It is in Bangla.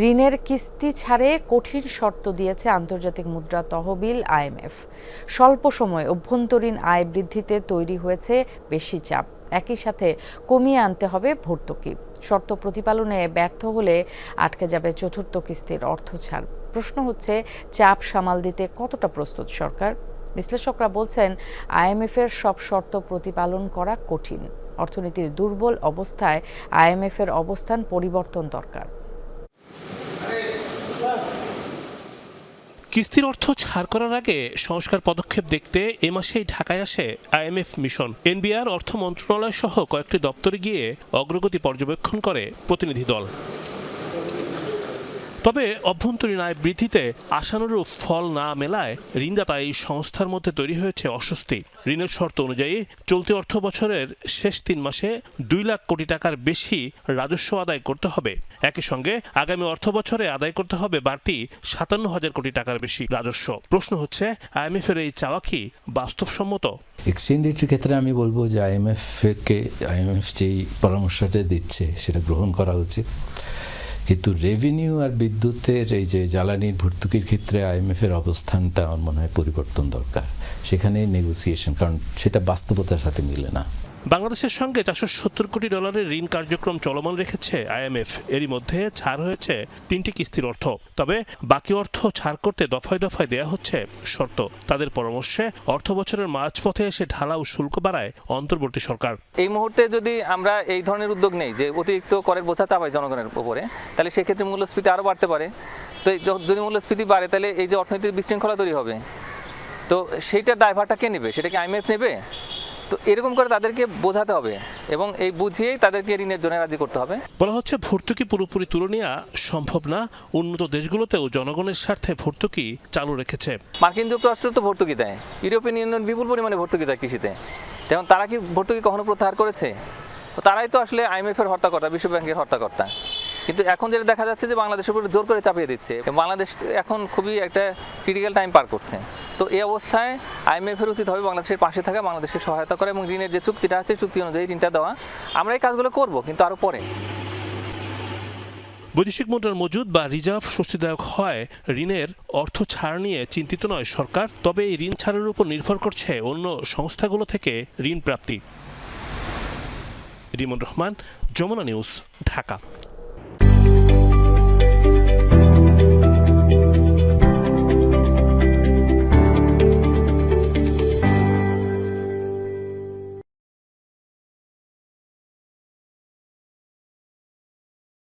ঋণের কিস্তি ছাড়ে কঠিন শর্ত দিয়েছে আন্তর্জাতিক মুদ্রা তহবিল আইএমএফ। স্বল্প সময়ে অভ্যন্তরীণ আয় বৃদ্ধিতে তৈরি হয়েছে বেশি চাপ। একই সাথে কমিয়ে আনতে হবে ভর্তুকি। শর্ত প্রতিপালনে ব্যর্থ হলে আটকে যাবে চতুর্থ কিস্তির অর্থ ছাড়। প্রশ্ন হচ্ছে, চাপ সামাল দিতে কতটা প্রস্তুত সরকার? বিশ্লেষকরা বলছেন, আইএমএফের সব শর্ত প্রতিপালন করা কঠিন। অর্থনীতির দুর্বল অবস্থায় আইএমএফের অবস্থান পরিবর্তন দরকার। কিস্তির অর্থ ছাড় করার আগে সংস্কার পদক্ষেপ দেখতে এ মাসেই ঢাকায় আসে আইএমএফ মিশন। এনবিআর অর্থ মন্ত্রণালয় সহ কয়েকটি দপ্তরে গিয়ে অগ্রগতি পর্যবেক্ষণ করে প্রতিনিধি দল। তবে অভ্যন্তরীণ আয় বৃদ্ধিতে আশানুরূপ ফল না মেলায় ঋণদাতা এই সংস্থার মধ্যে তৈরি হয়েছে অস্বস্তি। ঋণের শর্ত অনুযায়ী চলতি অর্থ বছরের শেষ তিন মাসে দুই লাখ কোটি টাকার বেশি রাজস্ব আদায় করতে হবে। একই সঙ্গে আগামী অর্থ বছরে আদায় করতে হবে বাড়তি সাতান্ন হাজার কোটি টাকার বেশি রাজস্ব। প্রশ্ন হচ্ছে আইএমএফ এর এই চাওয়া কি বাস্তবসম্মত? এক্সচেঞ্জ রেটের ক্ষেত্রে আমি বলব যে আইএমএফ কে আইএমএফ যেই পরামর্শটা দিচ্ছে, সেটা গ্রহণ করা উচিত। কিন্তু রেভিনিউ আর বিদ্যুতের এই যে জ্বালানির ভর্তুকির ক্ষেত্রে আইএমএফ এর অবস্থানটা আমার মনে হয় পরিবর্তন দরকার। সেখানে নেগোসিয়েশন কারণ সেটা বাস্তবতার সাথে মিলে না। বাংলাদেশের সঙ্গে চারশো সত্তর কোটি ডলারের ঋণ কার্যক্রম চলমান রেখেছে আইএমএফ এরই মধ্যে ছাড় হয়েছে তিনটি কিস্তির অর্থ। তবে বাকি অর্থ ছাড় করতে দফায় দফায় দেয়া হচ্ছে শর্ত। তাদের পরামর্শে অর্থ বছরের মাঝপথে এসে ঢালাও শুল্ক বাড়ায় অন্তর্বর্তী সরকার। এই মুহূর্তে যদি আমরা এই ধরনের উদ্যোগ নেই যে অতিরিক্ত করের বোঝা চাপাই জনগণের উপরে, তাহলে সেক্ষেত্রে মূল্যস্ফীতি আরও বাড়তে পারে। তো যদি মূল্যস্ফীতি বাড়ে, তাহলে এই যে অর্থনীতির বিশৃঙ্খলা তৈরি হবে। তো সেইটার দায়ভারটা কে নেবে? সেটা কি আইএমএফ নেবে? তো এরকম করে তাদেরকে বোঝাতে হবে এবং এই বুঝিয়েই তাদেরকে ঋণের জন্য রাজি করতে হবে। বলা হচ্ছে ভর্তুকি পুরোপুরি তুলে নেওয়া সম্ভব না। উন্নত দেশগুলোতেও জনগণের স্বার্থে ভর্তুকি চালু রেখেছে। মার্কিন যুক্তরাষ্ট্র তো ভর্তুকি দেয়। ইউরোপিয়ান ইউনিয়ন বিপুল পরিমাণে ভর্তুকি দেয় কৃষিতে। তেমন তারা কি ভর্তুকি কখনো প্রত্যাহার করেছে? তো তারাই তো আসলে আইএমএফ এর হর্তাকর্তা বিশ্ব ব্যাংকের হর্তাকর্তা। কিন্তু এখন যেটা দেখা যাচ্ছে যে বাংলাদেশের উপর জোর করে চাপিয়ে দিচ্ছে। বাংলাদেশ এখন খুবই একটা ক্রিটিক্যাল টাইম পার করছে। তো এই অবস্থায় আইএমএফ এর উচিত হবে বাংলাদেশের পাশে থাকা বাংলাদেশের সহায়তা করা এবং ঋণের যে চুক্তিটা আছে, চুক্তি অনুযায়ী ঋণটা দেওয়া। আমরা এই কাজগুলো করব, কিন্তু আরও পরে। বৈদেশিক মুদ্রার মজুদ বা রিজার্ভ স্বস্তিদায়ক হয় ঋণের অর্থ ছাড় নিয়ে চিন্তিত নয় সরকার, তবে এই ঋণ ছাড়ের উপর নির্ভর করছে অন্য সংস্থাগুলো থেকে ঋণ প্রাপ্তি। রিমন রহমান, যমুনা নিউজ, ঢাকা।